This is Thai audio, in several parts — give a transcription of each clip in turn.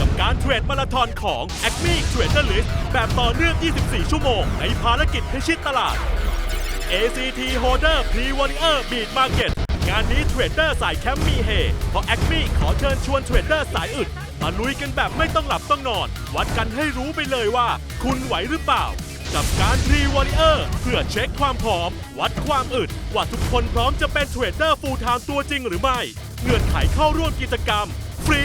กับการเทรดมาราธอนของ Acme Trader List แบบต่อเนื่อง 24 ชั่วโมง ในภารกิจพิชิตตลาด ACT Holder Pre Warrior Beat Market งานนี้เทรดเดอร์สายแคมป์มีเฮเพราะ Acme ขอเชิญชวนเทรดเดอร์สายอึดมาลุยกันแบบไม่ต้องหลับต้องนอน วัดกันให้รู้ไปเลยว่า คุณไหวหรือเปล่า กับการ Pre Warrior เพื่อเช็คความพร้อม วัดความอึด ว่าทุกคนพร้อมจะเป็นเทรดเดอร์ฟูลไทม์ตัวจริงหรือไม่ เงื่อนไขเข้าร่วมกิจกรรม ฟรี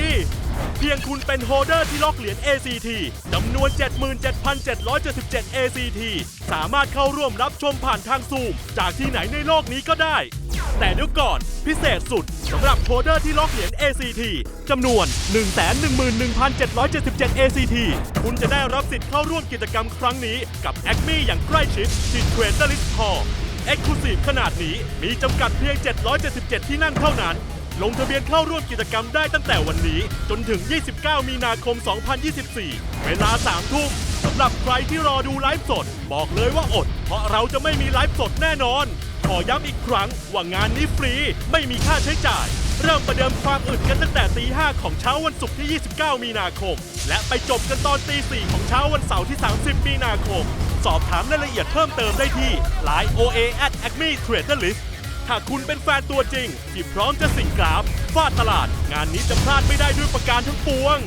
เพียงคุณเป็นโฮเดอร์ที่ล็อกเหรียญ ACT จำนวน 77,777 ACT สามารถเข้าร่วมรับชมผ่านทางซูม จากที่ไหนในโลกนี้ก็ได้ แต่เดี๋ยวก่อนพิเศษสุดสำหรับโฮเดอร์ที่ล็อกเหรียญ ACT จำนวน 111,777 ACT คุณจะได้รับสิทธิ์เข้าร่วมกิจกรรมครั้งนี้กับ Acme อย่างใกล้ชิดที่ Trader List Hall Exclusive ขนาดนี้มีจำกัดเพียง 777 ที่นั่งเท่านั้น ลงทะเบียนเข้าร่วมกิจกรรมได้ตั้งแต่วันนี้ จนถึง 29 มีนาคม 2024 เวลา 3 ทุ่มสำหรับใครที่รอดูไลฟ์สด บอกเลยว่าอด เพราะเราจะไม่มีไลฟ์สดแน่นอน ขอย้ำอีกครั้งว่างานนี้ฟรีไม่มีค่าใช้จ่าย เริ่มประเดิมความอึดกันตั้งแต่ตี5ของเช้าวันศุกร์ที่ 29 มีนาคม และไปจบกันตอนตี4ของเช้าวันเสาร์ที่ 30 มีนาคม สอบถามรายละเอียดเพิ่มเติมได้ที่ Line OA at Acme Trader List ถ้าคุณเป็นแฟนตัวจริง ที่พร้อมจะสิงกราฟฟาดตลาด งานนี้จะพลาดไม่ได้ด้วยประการทั้งปวง